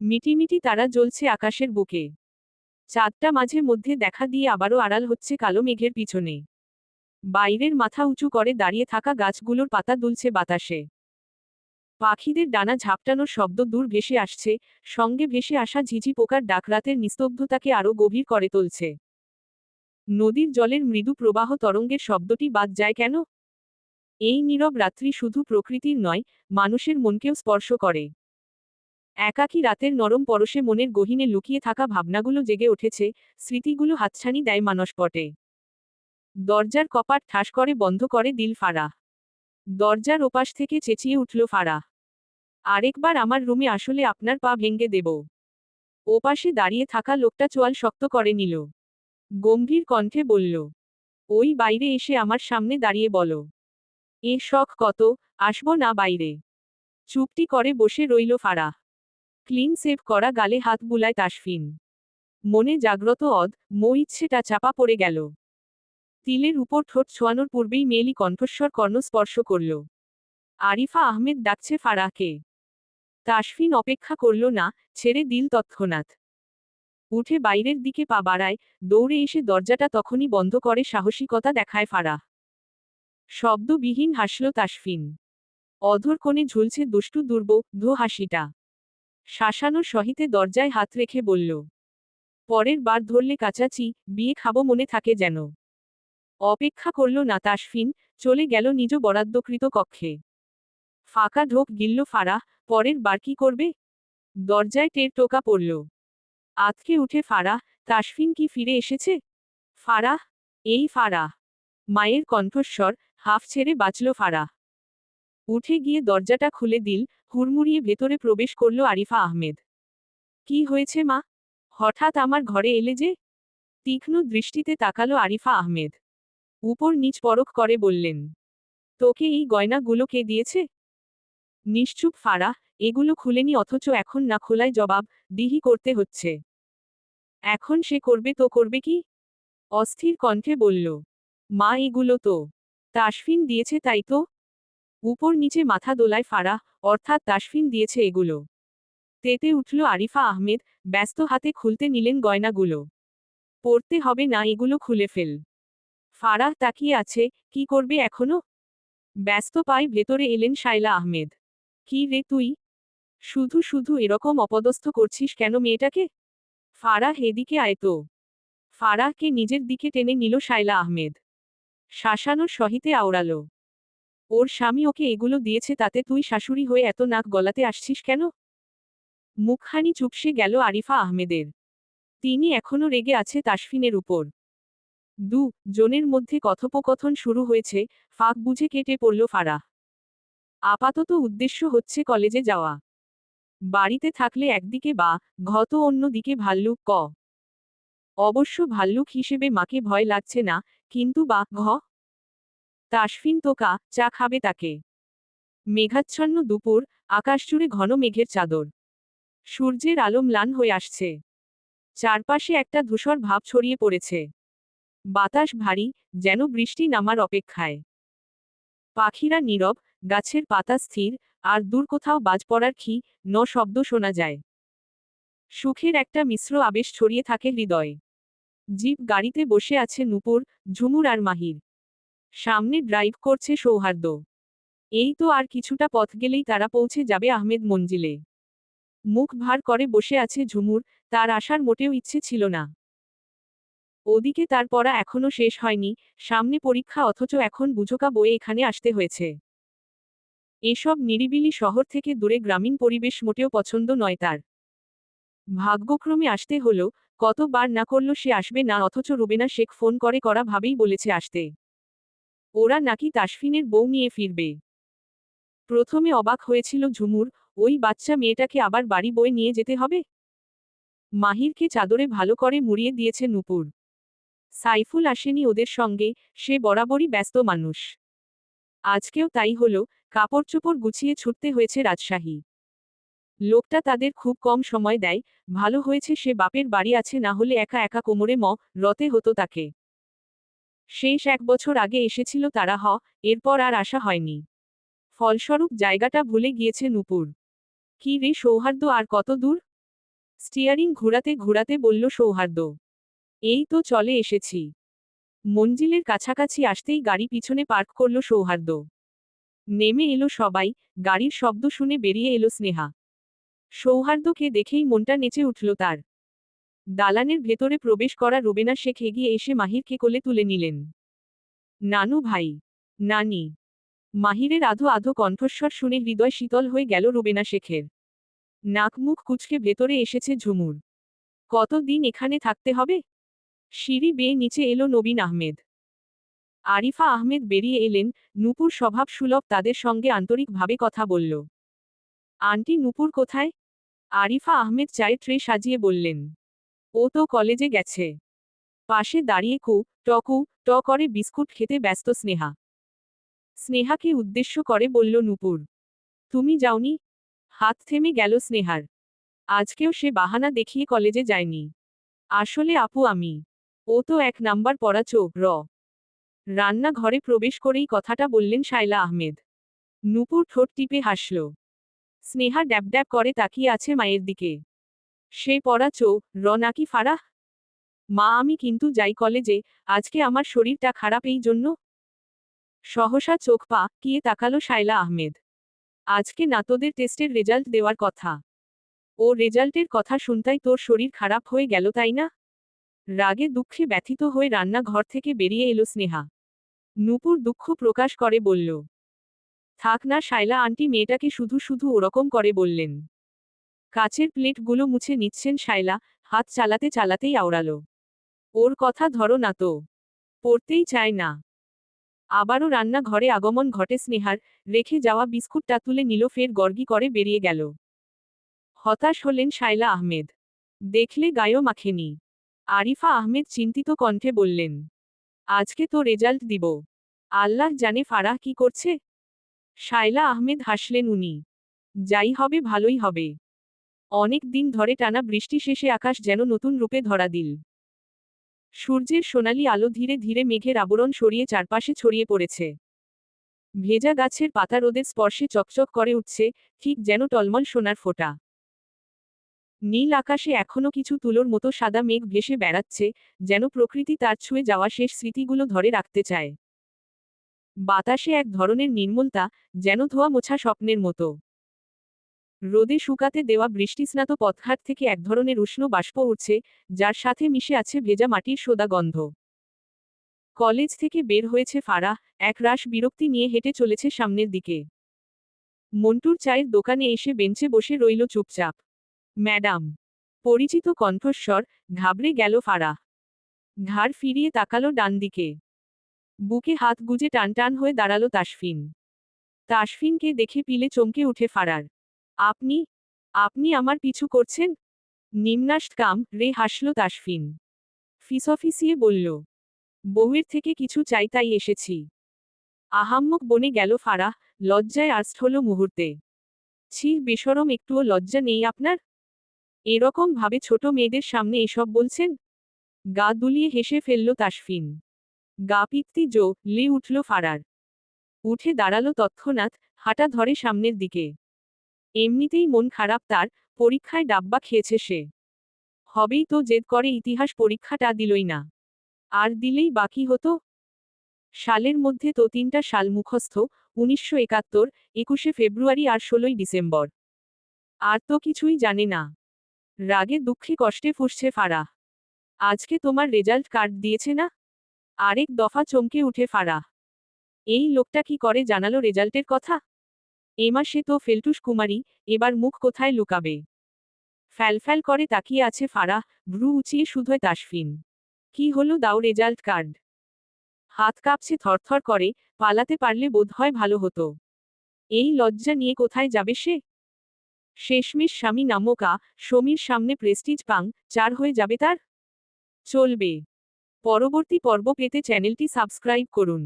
মিটিমিটি তারা জ্বলছে আকাশের বুকে। চাঁদটা মাঝে মধ্যে দেখা দিয়ে আবারও আড়াল হচ্ছে কালো মেঘের পিছনে। বাইরের মাথা উঁচু করে দাঁড়িয়ে থাকা গাছগুলোর পাতা দুলছে বাতাসে। পাখিদের ডানা ঝাপটানোর শব্দ দূর ভেসে আসছে, সঙ্গে ভেসে আসা ঝিঝি পোকার ডাকরাতের নিস্তব্ধতাকে আরও গভীর করে তুলছে। নদীর জলের মৃদু প্রবাহ তরঙ্গের শব্দটি বাদ যায় কেন? এই নীরব রাত্রি শুধু প্রকৃতির নয়, মানুষের মনকেও স্পর্শ করে। একাকী রাতের নরম পরশে মনের গহিনে লুকিয়ে থাকা ভাবনাগুলো জেগে উঠেছে, স্মৃতিগুলো হাতছানি দেয় মানসপটে। দরজার কপাট ঠাস করে বন্ধ করে দিল ফারা। দরজার ওপাশ থেকে চেঁচিয়ে উঠল ফারা। আরেকবার আমার রুমে আসলে আপনার পা ভেঙ্গে দেব। ওপাশে দাঁড়িয়ে থাকা লোকটা চোয়াল শক্ত করে নিল। গম্ভীর কণ্ঠে বলল, ওই বাইরে এসে আমার সামনে দাঁড়িয়ে বলো। এ শখ কত, আসব না বাইরে? চুপটি করে বসে রইল ফারা। ক্লিন সেভ করা গালে হাত বুলায় তাসফিন। মনে জাগ্রত অদ মো ইচ্ছেটা চাপা পড়ে গেল। তিলের উপর ঠোঁট ছোঁয়ানোর পূর্বেই মেয়েলি কণ্ঠস্বর কর্ণ স্পর্শ করল। আরিফা আহমেদ ডাকছে ফারাহকে। তাসফিন অপেক্ষা করল, না, ছেড়ে দিল তৎক্ষণাৎ। উঠে বাইরের দিকে পা বাড়ায়, দৌড়ে এসে দরজাটা তখনই বন্ধ করে সাহসিকতা দেখায় ফারাহ। শব্দবিহীন হাসল তাসফিন। অধর কোণে ঝুলছে দুষ্টু দুর্ব ধো হাসিটা শাসানোর সহিতে দরজায় হাত রেখে বলল, পরের বার ধরলে কাচাচি, বিয়ে খাব মনে থাকে যেন। অপেক্ষা করল না তাসফিন চলে গেল নিজ বরাদ্দকৃত কক্ষে। ফাঁকা ঢোক গিলল ফারাহ পরের বার কি করবে? দরজায় টের টোকা পড়ল। আতকে উঠে ফারাহ তাসফিন কি ফিরে এসেছে? ফারাহ এই ফারাহ মায়ের কণ্ঠস্বর, হাফ ছেড়ে বাঁচল ফারাহ উঠে গিয়ে দরজাটা খুলে দিল, হুড়মুড়িয়ে ভেতরে প্রবেশ করল আরিফা আহমেদ। কি হয়েছে মা? হঠাৎ আমার ঘরে এলে যে? তীক্ষ্ণ দৃষ্টিতে তাকালো আরিফা আহমেদ। উপর নিচ পরখ করে বললেন, তোকে এই গয়নাগুলো কে দিয়েছে? নিশ্চুপ ফারা, এগুলো খুলেনি অথচ এখন না খোলায় জবাব দিহি করতে হচ্ছে। এখন সে করবে তো করবে কি? অস্থির কণ্ঠে বলল, মা এগুলো তো, তাসফিন দিয়েছে তাই তো? উপর নিচে মাথা দোলায় ফারা, অর্থাৎ তাসফিন দিয়েছে এগুলো। তেতে উঠল আরিফা আহমেদ, ব্যস্ত হাতে খুলতে নিলেন গয়নাগুলো। পড়তে হবে না, এগুলো খুলে ফেল। ফারাহ তাকিয়ে আছে, কি করবে এখনও? ব্যস্ত পায় ভেতরে এলেন শাইলা আহমেদ। কি রে তুই? শুধু শুধু এরকম অপদস্থ করছিস কেন মেয়েটাকে? ফারাহ এদিকে আয় তো। ফারাহকে নিজের দিকে টেনে নিল শাইলা আহমেদ। শাসানোর সহিতে আওড়ালো। ওর স্বামী ওকে এগুলো দিয়েছে তাতে তুই শাশুড়ি হয়ে এত নাক গলাতে আসছিস কেন? মুখখানি চুপসে গেল আরিফা আহমেদের। তিনি এখনও রেগে আছে তাসফিনের উপর। দু, জনের মধ্যে কথোপকথন শুরু হয়েছে, ফাঁক বুঝে কেটে পড়ল ফারাহ আপাতত উদ্দেশ্য হচ্ছে কলেজে যাওয়া। বাড়িতে থাকলে একদিকে বা, ঘত অন্য দিকে ভাল্লুক ক। অবশ্য ভাল্লুক হিসেবে মাকে ভয় লাগছে না, কিন্তু বা, ঘ তাসফিন তোকা চা খাবে তাকে। মেঘাচ্ছন্ন দুপুর আকাশজুড়ে ঘন মেঘের চাদর। সূর্যের আলো ম্লান হয়ে আসছে। চারপাশে একটা ধূসর ভাব ছড়িয়ে পড়েছে। বাতাস ভারী, যেন বৃষ্টি নামার অপেক্ষায়। পাখিরা নীরব, গাছের পাতা স্থির, আর দূর কোথাও বাজ পড়ার খি ন শব্দ শোনা যায়। সুখের একটা মিশ্র আবেশ ছড়িয়ে থাকে হৃদয়ে। জিপ গাড়িতে বসে আছে নুপুর, ঝুমুর আর মাহির। সামনে ড্রাইভ করছে সৌহার্দ্য। এই তো আর কিছুটা পথ গেলেই তারা পৌঁছে যাবে আহমেদ মঞ্জিলে। মুখ ভার করে বসে আছে ঝুমুর, তার আসার মোটেও ইচ্ছে ছিল না। ওদিকে তার পড়া এখনও শেষ হয়নি, সামনে পরীক্ষা অথচ এখন বুঝোকা বয়ে এখানে আসতে হয়েছে। এসব নিরিবিলি শহর থেকে দূরে গ্রামীণ পরিবেশ মোটেও পছন্দ নয় তার। ভাগ্যক্রমে আসতে হলো, কতবার না করল সে আসবে না অথচ রুবেনা শেখ ফোন করে করা ভাবেই বলেছে আসতে। ওরা নাকি তাসফিনের বউ নিয়ে ফিরবে। প্রথমে অবাক হয়েছিল ঝুমুর, ওই বাচ্চা মেয়েটাকে আবার বাড়ি বয়ে নিয়ে যেতে হবে? মাহিরকে চাদরে ভালো করে মুড়িয়ে দিয়েছে নুপুর। সাইফুল আসেনি ওদের সঙ্গে, সে বরাবরই ব্যস্ত মানুষ। আজকেও তাই হল কাপড় চোপড় গুছিয়ে ছুটতে হয়েছে রাজশাহী। লোকটা তাদের খুব কম সময় দেয়, ভালো হয়েছে সে বাপের বাড়ি আছে না হলে একা একা কোমরে ম, রতে হতো তাকে। শেষ এক বছর আগে এসেছিল তারা হ, এরপর আর আসা হয়নি। ফলস্বরূপ জায়গাটা ভুলে গিয়েছে নুপুর। কি রে সৌহার্দ্য, আর কত দূর? স্টিয়ারিং ঘোরাতে ঘোরাতে বলল সৌহার্দ্য। এই তো চলে এসেছি। মঞ্জিলের কাছাকাছি আসতেই গাড়ি পিছনে পার্ক করল সৌহার্দ্য। নেমে এলো সবাই, গাড়ির শব্দ শুনে বেরিয়ে এলো স্নেহা। সৌহার্দ্যকে দেখেই মনটা নেচে উঠল তার। দালানের ভেতরে প্রবেশ করা রুবেনা শেখ এগিয়ে এসে মাহিরকে কোলে তুলে নিলেন। নানু ভাই, নানি, মাহিরের আধো আধো কণ্ঠস্বর শুনে হৃদয় শীতল হয়ে গেল রুবেনা শেখের। নাক মুখ কুচকে ভেতরে এসেছে ঝুমুর। কতদিন এখানে থাকতে হবে? সিঁড়ি বেয়ে নিচে এলো নবীন আহমেদ। আরিফা আহমেদ বেরিয়ে এলেন, নূপুর স্বভাব সুলভ তাদের সঙ্গে আন্তরিকভাবে কথা বলল। আন্টি নূপুর কোথায়? আরিফা আহমেদ চায়ের ট্রে সাজিয়ে বললেন। ও তো কলেজে গেছে। পাশে দাঁড়িয়ে কু টকু ট করে বিস্কুট খেতে ব্যস্ত স্নেহা। স্নেহাকে উদ্দেশ্য করে বলল নূপুর, তুমি যাওনি? হাত থেমে গেল স্নেহার। আজকেও সে বাহানা দেখিয়ে কলেজে যায়নি। আসলে আপু, আমি। ও তো এক নাম্বার পড়া চোখ র। রান্নাঘরে প্রবেশ করেই কথাটা বললেন শায়লা আহমেদ। নূপুর ঠোঁট টিপে হাসল। স্নেহা ড্যাব ড্যাব করে তাকিয়ে আছে মায়ের দিকে। সে পড়া চো র নাকি ফারাহ মা, আমি কিন্তু যাই কলেজে, আজকে আমার শরীরটা খারাপ এই জন্য। সহসা চোখ পা কিয়ে তাকালো শায়লা আহমেদ। আজকে না তোদের টেস্টের রেজাল্ট দেওয়ার কথা। ও রেজাল্টের কথা শুনতাই তোর শরীর খারাপ হয়ে গেল, তাই না? রাগে দুঃখে ব্যথিত হয়ে রান্নাঘর থেকে বেরিয়ে এলো স্নেহা। নূপুর দুঃখ প্রকাশ করে বলল, থাক না শায়লা আন্টি, মেয়েটাকে শুধু শুধু ওরকম করে বললেন। কাচের প্লেটগুলো মুছে নিচ্ছেন শায়লা, হাত চালাতে চালাতেই আওড়ালো। ওর কথা ধরো না তো। পড়তেই চায় না। আবারও রান্নাঘরে আগমন ঘটে স্নেহার, রেখে যাওয়া বিস্কুটটা তুলে নিল, ফের গর্গি করে বেরিয়ে গেল। হতাশ হলেন শায়লা আহমেদ। দেখলে গায়ও মাখেনি। আরিফা আহমেদ চিন্তিত কণ্ঠে বললেন, আজকে তো রেজাল্ট দিব। আল্লাহ জানে ফারাহ কি করছে? শায়লা আহমেদ হাসলেন উনি, যাই হবে ভালোই হবে। অনেক দিন ধরে টানা বৃষ্টি শেষে আকাশ যেন নতুন রূপে ধরা দিল। সূর্যের সোনালি আলো ধীরে ধীরে মেঘের আবরণ সরিয়ে চারপাশে ছড়িয়ে পড়েছে। ভেজা গাছের পাতা রোদের স্পর্শে চকচক করে উঠছে, ঠিক যেন টলমল সোনার ফোঁটা। নীল আকাশে এখনও কিছু তুলোর মতো সাদা মেঘ ভেসে বেড়াচ্ছে, যেন প্রকৃতি তার ছুঁয়ে যাওয়া শেষ স্মৃতিগুলো ধরে রাখতে চায়। বাতাসে এক ধরনের নির্মলতা, যেন ধোয়া মোছা স্বপ্নের মতো। রোদে শুকাতে দেওয়া বৃষ্টিস্নাত পথঘাট থেকে এক ধরনের উষ্ণ বাষ্প উঠছে যার সাথে মিশে আছে ভেজা মাটির সোদা গন্ধ। কলেজ থেকে বের হয়েছে ফারা এক রাশ বিরক্তি নিয়ে হেঁটে চলেছে সামনের দিকে। মন্টুর চায়ের দোকানে এসে বেঞ্চে বসে রইল চুপচাপ। ম্যাডাম, পরিচিত কণ্ঠস্বর, ঘাবড়ে গেল ফারা ঘাড় ফিরিয়ে তাকালো ডান দিকে। বুকে হাত গুজে টান টান হয়ে দাঁড়াল তাসফিন। তাসফিনকে দেখে পিলে চমকে উঠে ফারার। আপনি আপনি আমার পিছু করছেন? নিম্নাষ্ট কাম, রে হাসল তাসফিন। ফিসফিসিয়ে বলল, বউয়ের থেকে কিছু চাই তাই এসেছি। আহাম্মক বনে গেল ফারাহ লজ্জায় আর্স্ট হল মুহূর্তে। ছি বেসরম একটুও লজ্জা নেই আপনার? এরকম ভাবে ছোট মেয়েদের সামনে এসব বলছেন? গা দুলিয়ে হেসে ফেলল তাসফিন। গা পিত্তি জো, লে উঠল ফারার। উঠে দাঁড়াল তৎক্ষণাৎ, হাঁটা ধরে সামনের দিকে। এমনিতেই মন খারাপ তার, পরীক্ষায় ডাব্বা খেয়েছে সে। হবেই তো জেদ করে ইতিহাস পরীক্ষাটা দিলই না। আর দিলেই বাকি হতো? সালের মধ্যে তো তিনটা সাল মুখস্থ, উনিশশো একাত্তর, একুশে ফেব্রুয়ারি আর ষোলোই ডিসেম্বর। আর তো কিছুই জানে না। রাগে দুঃখে কষ্টে ফুসছে ফারাহ। আজকে তোমার রেজাল্ট কার্ড দিয়েছে না? আরেক দফা চমকে উঠে ফারাহ। এই লোকটা কি করে জানালো রেজাল্টের কথা? এ মাসে তো ফেলটুস কুমারী, এবার মুখ কোথায় লুকাবে? ফ্যালফ্যাল করে তাকিয়ে আছে ফারাহ ভ্রু উঁচিয়ে শুধোয় তাসফিন। কি হলো দাও রেজাল্ট কার্ড? হাত কাঁপছে থরথর করে, পালাতে পারলে বোধ হয় ভালো হতো। এই লজ্জা নিয়ে কোথায় যাবে সে? শেষমেশ স্বামী নামকা সমীর সামনে প্রেস্টিজ পাং, চার হয়ে যাবে তার? চলবে। পরবর্তী পর্ব পেতে চ্যানেলটি সাবস্ক্রাইব করুন।